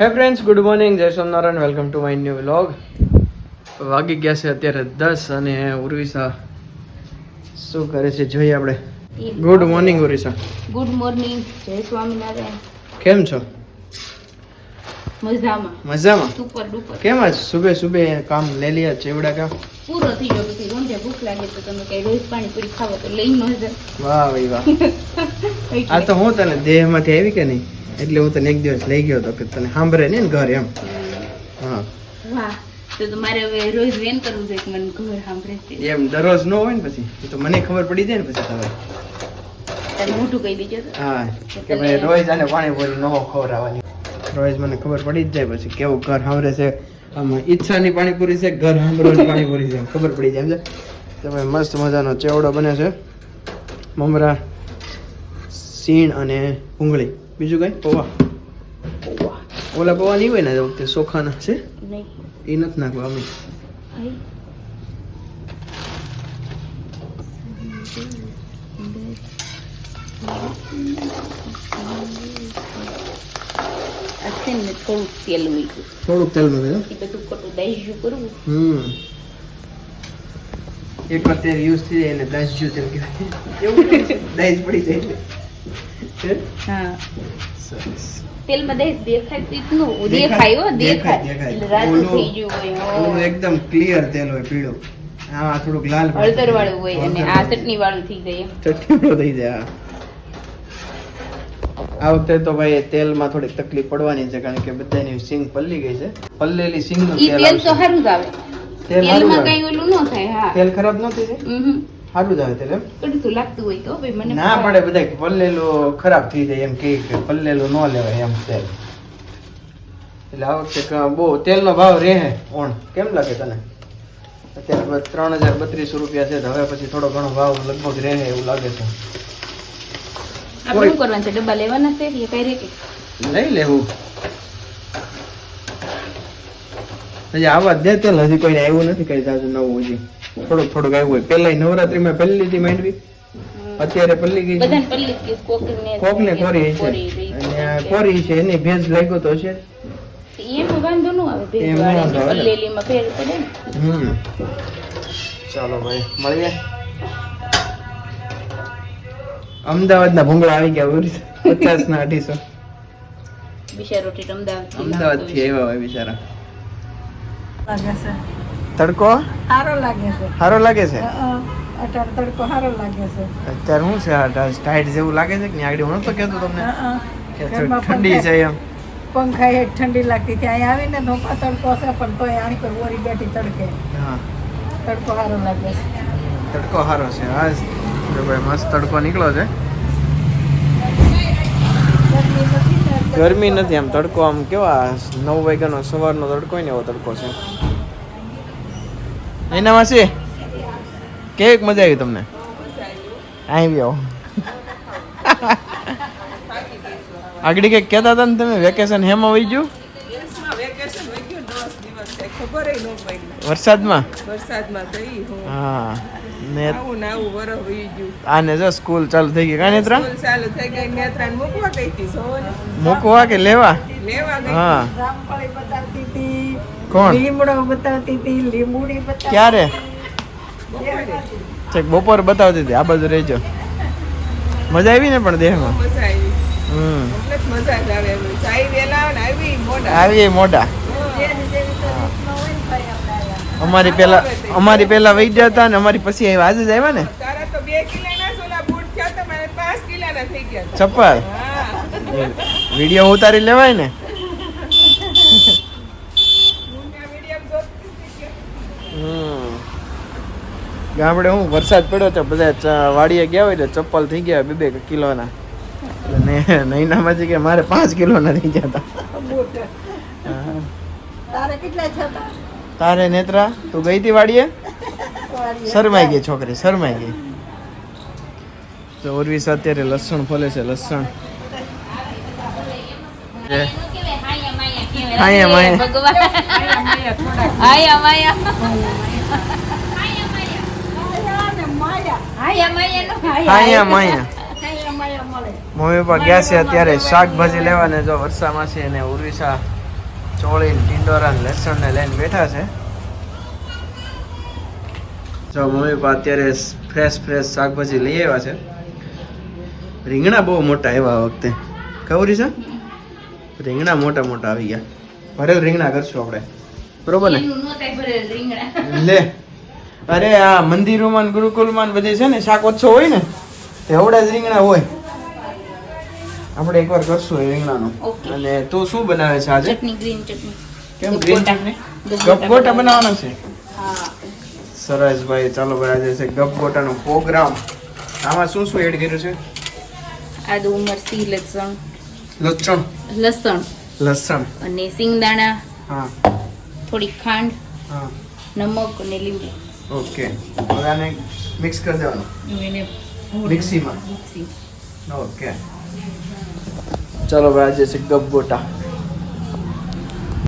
હે friends good morning જય Somnarayan welcome to my new vlog વાગી ગયા છે અત્યારે દસ અને ઉર્વિશા શું કરે છે? જોઈએ આપણે. Good morning Urvisha. Good morning જય સ્વામિનારાયણ. કેમ છો? મજામાં. મજામાં? Super duper. કેમ આજ સુબે સુબે કામ લઈ લ્યા ચેવડા કામ પૂરો થઈ ગયો પછી રોંજે ભૂખ લાગે તો તમે કઈ રોજ પાણી પૂરી ખાવો તો લઈ ન વાહ ભાઈ વાહ. આ તો હું તને દેહમાંથી આવી કે નહીં? એટલે હું તને એક દિવસ લઈ ગયો હતો કે તને સાંભળે ને ઘર એમ. હા. વાહ તો તમારે હવે રોજ વેન કરવું જોઈએ કે મને ઘર સાંભળે છે? એમ દરરોજ ન હોય ને પછી તો મને ખબર પડી જાય ને પછી તારે મોટું કહી દેજો હા કે ભાઈ રોજ આને પાણીપુરી ન ખવડાવવાની. રોજ મને ખબર પડી જ જાય પછી કેવું ઘર સાંભળે છે. આમાં ઈચ્છાની પાણીપુરી છે ઘર સાંભળવાની પાણીપુરી છે ખબર પડી જાય એમ છે. તો મસ્ત મજાનો ચેવડો બને છે. મમરા સીણ અને ભૂંગળી. બીજું કઈ પૌવા પૌવા ઓલા પૌવા નહીં હોય ને આ વખતે ચોખાના છે નહીં એ નથી નાખવા અમે આઈ. આ છે ને થોડુંક તેલ મૂક્યું થોડુંક તેલ મૂકી એ બધું ખોટું દાઈજ્યું કરવું હમ એક વાર તેલ યુઝ થઈ જાય એને દસ જો તેલ કહેવાય એવું દસ પડી જાય એટલે છે? હા. સરસ. તેલમાં દહીં દેખાય તો દેખાય, દેખાય દેખાય, દેખાય દેખાય. એટલે રાતું ઓલું- થઈ ગયું હોય ઓલું એકદમ ક્લિયર તેલ હોય પીળું. આ થોડુંક લાલ હળદર વાળું હોય અને આ ચટણી વાળું થઈ જાય ચટણીવાળું થઈ જાય આ વખતે તો ભાઈ તેલમાં થોડીક તકલીફ પડવાની છે કારણ કે બધાની સિંગ પલ્લી ગઈ છે. પલ્લેલી સિંગનું તેલ તો સારું જ આવે. તેલ તેલમાં કઈ ઓલું ન થાય હા. તેલ ખરાબ ન થઈ જાય? હમ. સારું જ આવે તેલ એમ? કડતું લાગતું હોય તો ભાઈ મને ના પડે બધા પલ્લેલું ખરાબ થઈ જાય એમ કે પલ્લેલું ન લેવાય એમ તેલ એટલે આ વખતે ક- બહુ તેલનો ભાવ રહે ઓણ. કેમ લાગે તને? અત્યારે ત્રણ હજાર બત્રીસો રૂપિયા છે તો હવે પછી થોડો ઘણો ભાવ લગભગ રહે એવું લાગે છે. આપણે શું કરવાનું છે ડબ્બા લેવાના છે કે કઈ રીતે? લઈ લેવું. હજી આવા દે તેલ હજી કોઈને આવ્યું નથી કઈ જાજુ નવું હજી. થોડુંક થોડુંક આવ્યું હોય. પેલા નવરાત્રીમાં પહેલી થી માંડવી. અત્યારે પલ્લી ગઈ છે. બધાને પલ્લી કે કોકને કોક ને કોરી છે કોરી અને કોરી છે એની ભેજ લાગ્યો તો છે. એમાં વાંધો ન આવે ભેજ. પલ્લેલીમાં પડે હમ. ચાલો ભાઈ મળીએ. અમદાવાદના ભૂંગળા આવી ગયા પચાસ ના અઢીસો. બિચારો અમદાવાદ અમદાવાદથી આવ્યા હોય બિચારા. લાગે છે. તડકો? સારો લાગે છે. સારો લાગે છે? અ, અટાણ તડકો સારો લાગે છે. અત્યારે શું છે? આ ટાઈટ જેવું લાગે છે કે આગળ હું તો કહેતો તમને? ઠંડી છે એમ? પંખા હેઠ ઠંડી લાગતી ત્યાં અહીં આવીને ધોપા તડકો છે પણ તોય આની પર ઓરી બેઠી તડકે. હા. તડકો સારો લાગે છે. તડકો સારો છે. હા જો ભાઈ મસ્ત તડકો નીકળ્યો છે. ગરમી નથી આમ તડકો આમ કેવા નવ વાગ્યાનો સવારનો તડકો ને એવો તડકો છે. એના માસી કેવીક મજા આવી તમને? આવી આવો આગળ કંઈક કહેતા હતા ને તમે? વેકેશન હેમાં વહી ગયું? વેકેશન વહી ગયું દસ દિવસ છે. ખબર ન પડી. વરસાદમાં? વરસાદમાં હા. ને આવું ને આવું વરસ વહી ગયું. આને જો સ્કૂલ ચાલુ થઈ ગઈ કાંઈ નેત્રા? ચાલુ થઈ ગઈ નેત્રાને મૂકવા ગઈ હતી મૂકવા કે લેવા? લેવા ગઈ હા. બતાવતી હતી કોણ? લીમડો બતાવતી હતી લીંબુડી બતાવતી ક્યારે? ચેક બપોર. બતાવતી હતી આ બાજુ રહેજો મજા આવી ને પણ દેહમાં? મજા આવી. હમ. મજા આવી મોટા જેની જેવી તો રીતના હોય ને ભાઈ આપણે આયા. અમારી પેલા અમારી પેલા વહી ગયા હતા ને અમારી પછી આવ્યા. આજે જ આવ્યા ને. ચપ્પલ? વીડિયો ઉતારી લેવાય ને? હું ને આ મીડિયમ જોતી હતી કે હમ. ગામડે હું વરસાદ પડ્યો તો બધા ચ- વાડીએ ગયા હોય તો ચપ્પલ થઈ ગયા બે બે કિલોના. નૈનામાં કે મારે પાંચ કિલોના થઈ ગયા હતા. હા. તારે કેટલા તારે નેત્રા તું ગઈ હતી વાડીએ? શરમાઈ ગઈ છોકરી શરમાઈ ગઈ. તો ઉર્વિશ અત્યારે લસણ ફોલે છે લસણ. નો મમ્મી પપ્પા ગયા છે અત્યારે શાકભાજી લેવાને જો વરસામાં છે અને ઉર્વિશા ચોળી ટીંડોરા લસણ ને લઈને બેઠા છે. જો મમ્મી અત્યારે ફ્રેશ ફ્રેશ શાકભાજી લઈ આવ્યા છે. રીંગણા બહુ મોટા આવ્યા આ વખતે. ખબર છે? રીંગણા મોટા મોટા આવી ગયા. ભરેલ રીંગણા કરશું આપણે. બરોબર ને? લે. અરે આ મંદિરોમાં ગુરુકુલમાં બધે છે ને શાક ઓછો હોય ને એવડા જ રીંગણા હોય. આપણે એકવાર કરશું રીંગણાનું. અને તું શું બનાવે છે આજે? ચટણી ગ્રીન ચટણી. કેમ ગ્રીન ચટણી? ગપગોટા ગપગોટા બનાવવાનો. છે? હા. સરસ ભાઈ ચાલો ભાઈ આજે છે ગપગોટાનો પ્રોગ્રામ. આમાં શું શું એડ કર્યું છે? આદુ મરચી લસણ. લસણ. લસણ. લસણ. અને સિંગદાણા. હા. થોડી ખાંડ. હા. નમક અને લીંબુ. ઓકે. હવે આને મિક્સ કરી દેવાનું. એને મિક્સીમાં મિક્સી ઓકે. ચાલો ભાઈ આજે છે ગપગોટા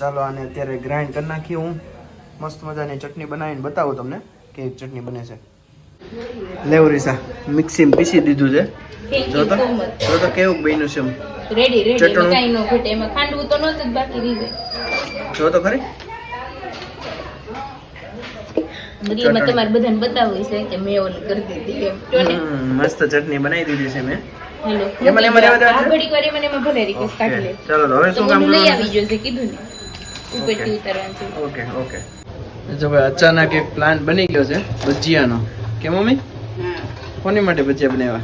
ચાલો આને અત્યારે ગ્રાઇન્ડ કરી નાખી હું. મસ્ત મજાની ચટણી બનાવીને બતાવું તમને કેવી ચટણી બને છે. લેવું રીસા મિક્સીમાં પીસી દીધું છે. જોતો? જો તો જો તો કેવું બન્યું છે રેડી રેડી ચટણું. નો ઘટે. એમાં ખાંડવું તો નહોતું બાકી રીઝે જો તો ખરી? રીલમાં તમારે બધાને બતાવવું છે કે મેં ઓલું કરી દીધી એમ. મસ્ત ચટણી બનાવી દીધી છે મેં. અચાનક એક પ્લાન બની ગયો છે ભજીયાનો. કે મમ્મી? કોની માટે ભજીયા બનાવ્યા?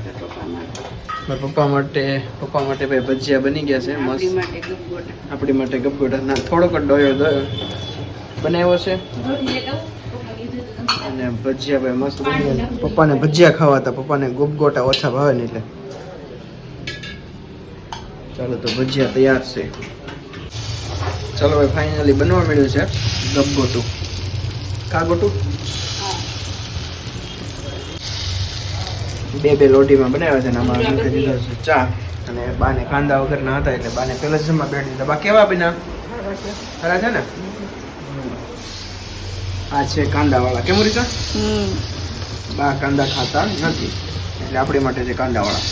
પપ્પા માટે પપ્પા માટે ભાઈ ભજીયા બની ગયા છે મસ્ત. આપણી માટે ગપગોટા. ના થોડોક ડોયો દોયો બનાવ્યો છે? અને ભજીયા ભાઈ મસ્ત. પપ્પાને ભજીયા ખાવા હતા પપ્પાને ગપગોટા ઓછા ભાવે ને એટલે. ચાલો તો ભજીયા તૈયાર છે. ચાલો ભાઈ ફાઇનલી બનવા મળ્યું છે ગબગોટું કા ગોટું? બે બે લોટીમાં બનાવ્યા છે ને આમાં દીધો છે ચા અને બાને કાંદા વગરના હતા એટલે બાને પેલા જ જમવા બેઠી દીધા. બા કેવા બના ખરા છે ને? આ છે કાંદા વાળા કેમ રીતા હમ. બા કાંદા ખાતા નથી. એટલે આપણી માટે છે કાંદા વાળા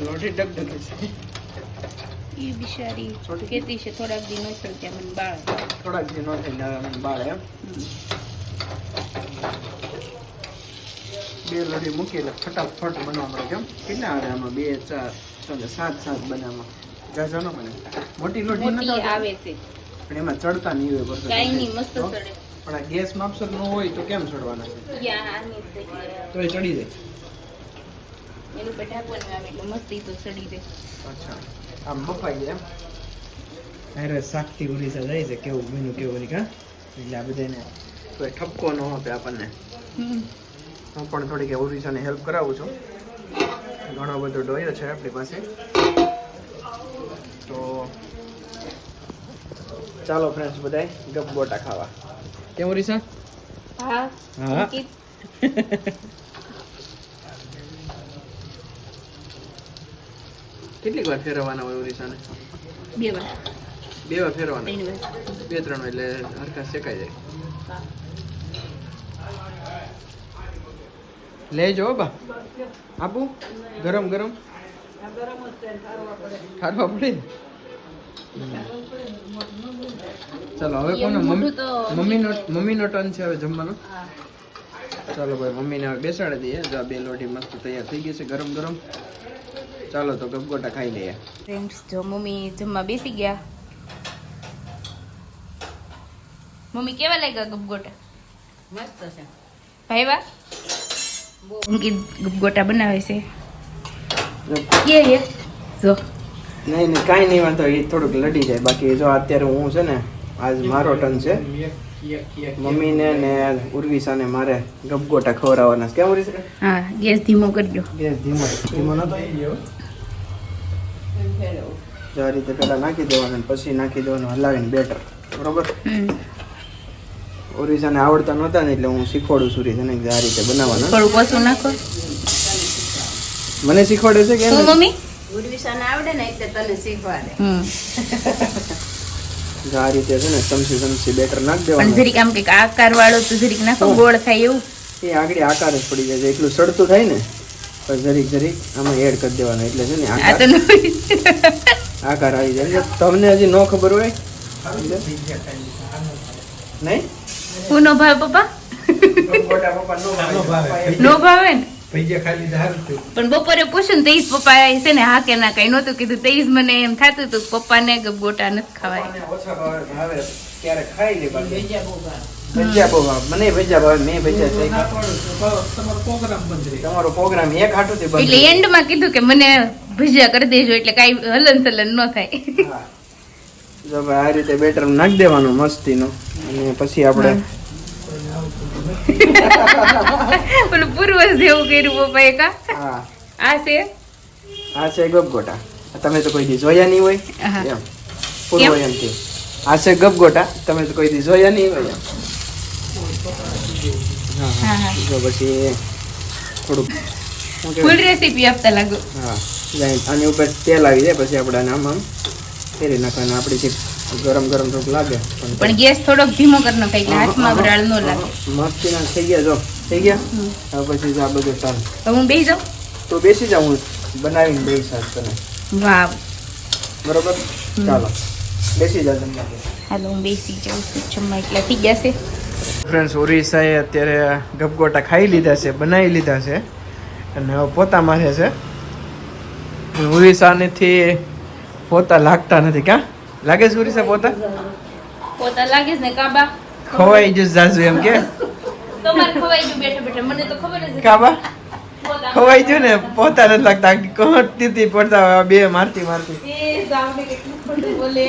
લોટી ડગ ડગ છે. એ બિચારી કેતી છે થોડાક દી નો મને બાળ. થોડાક જે નો થઈને બાળ એમ. બે લોટી મૂકી એટલે ફટાફટ બનવા મળે કેમ કેટલા આવે આમાં બે ચાર સાત સાત બનાવમાં જાજા ન બને મોટી લોટી મોટી આવે છે. પણ એમાં ચડતા નહીં હોય બસ. કાઈ નહીં મસ્ત ચડે. પણ આ ગેસ માપસર ન હોય તો કેમ ચડવાના છે? તો એ ચડી જાય. એનું ઢાંકવાનું આવે એટલે મસ્તી તો ચડી જાય. અચ્છા. આમ બફાઈ જાય એમ. અરે શાકથી ઉડીસા જાય છે કેવું બન્યું કેવું નહીં કા એટલે આ બધાને કોઈ ઠપકો ન આપે આપણને. હું પણ થોડીક ઓરિસાને હેલ્પ કરાવું છું. ઘણો બધો ડોયો છે આપણી પાસે. ચાલો ફ્રેન્ડ્સ બધાય ગપગોટા ખાવા. કેમ રીસા હા હા. કેટલીક વાર ફેરવવાના હોય ઓરિસાને બે વાર. બે વાર ફેરવાના બે ત્રણ એટલે હરખા શેકાઈ જાય. લેજો બા. આપું? ગરમ ગરમ. ઠારવા પડે. ચાલો હવે કોનો? મમ્મી મમ્મીનો મમ્મીનો ટર્ન છે હવે જમવાનો? ચાલો ભાઈ મમ્મીને હવે બેસાડી દઈએ. જો બે લોટી મસ્ત તૈયાર થઈ ગઈ છે ગરમ ગરમ. ચાલો તો ગપગોટા ખાઈ લઈએ. ફ્રેન્ડ્સ જો મમ્મી જમવા બેસી ગયા. મમ્મી કેવા લાગ્યા ગપગોટા મસ્ત છે. ભાઈવા? અંકિત ગપગોટા બનાવે છે? જો, કે હે જો. નહીં નહીં કાંઈ નહીં વાંધો એ થોડુંક લડી જાય. બાકી જો અત્યારે હું છે ને આજ મારો ટર્ન છે. મમ્મીને ને ઉર્વિસાને મારે ગપગોટા ખવડાવવાના કેમ ઉર્વિસા હા ગેસ ધીમો કરજો ગેસ ધીમો. ધીમો નતો જો આ રીતે પહેલાં નાખી દેવાનું પછી નાખી દેવાનું હલાવીને બેટર. બરોબર? ઓરિસાને આવડતા નહોતા ને એટલે હું શીખવાડું છું રીસાને કે આ રીતે બનાવવાનું. થોડું ઓછું નાખો. મને શીખવાડે છે કે? મમ્મી? ગુરવિશાને આવડે ને એટલે તને શીખવાડે. આ રીતે છે ને ચમચી ચમચી બેટર નાખી દેવાનું. જરીક આમ કંઈક આકાર વાળો તો જરીક નાખો ગોળ થાય એવું. એ આગળ આકાર જ પડી જાય છે એટલું સડતું થાય ને પણ જરીક જરીક આમાં એડ કરી દેવાનું. એટલે છે ને આકાર આકાર આવી જાય. તમને હજી ન ખબર હોય નહીં? ભાવે પપ્પા? નો ભાવે. નો? પણ બપોરે પૂછ્યું ને તેઈસ પપ્પા છે ને હા કે ના કઈ નતું કીધું તેઈસ મને એમ થતું હતું પપ્પા ને ગોટા નથી ખવાય. પપ્પાને ઓછા ભાવે ભાવે. ત્યારે ખાઈ લે બાકી. ભજીયા બહુ ભાવે. મને ભજીયા ભાવે મેં ભજીયા તમારો પ્રોગ્રામ બંધ રહે. તમારો પ્રોગ્રામ એક હાટુથી એટલે એન્ડમાં કીધું કે મને ભજીયા કરી દેજો એટલે કાંઈ હલન સલન ન થાય. જો આ રીતે બેટર નાખી દેવાનું મસ્તીનું. અને પછી આપણે પેલું પૂર્વજ જેવું કર્યું પપ્પાએ કા? આ છે? આ છે ગપગોટા તમે તો કોઈ દી જોયા નહીં હોય? એમ. પૂર્વ એમથી. આ છે ગપગોટા તમે તો કોઈ દી જોયા નહીં હોય હા. જો પછી થોડુંક ફૂલ રેસીપી આપતા લાગો. હા. આની ઉપર તેલ આવી જાય પછી આપણે નામ આમ આમ ફેરી નાખવાનું. આપણી જે ગરમ ગરમ રોગ લાગે. પણ ગેસ થોડોક ધીમો કરી નાખાય એટલે હાથમાં વરાળ નો લાગે. મસ્તી ના થઈ ગયા જો. થઈ ગયા? હવે પછી જો આ બધું ચાલ તો હું બેસી જાઉં? તો બેસી જાઉં. હું બનાવીને બેસી સાસ તને. વાવ. બરોબર? ચાલો. બેસી જા તમે હાલો હું બેસી જાઉં છું. જમવા એટલે થઈ જશે ફ્રેન્ડ્સ ઓરિસાએ અત્યારે ગપગોટા ખાઈ લીધા છે બનાવી લીધા છે. અને હવે પોતા માથે છે. ઓરિસાનેથી પોતા લાગતા નથી ક્યાં? લાગે છે ઓરિસ્સા પોતા? પોતા લાગે ને કાબા? ખવાઈ જશે જાજુ એમ કે. તમારે ખવાઈ ગયું બેઠા બેઠા. મને તો ખબર જ કાબા. ખવાઈ ગયું ને? પોતા નથી લાગતા. કોહટતી હતી પડતા બે મારતી મારતી. બોલે.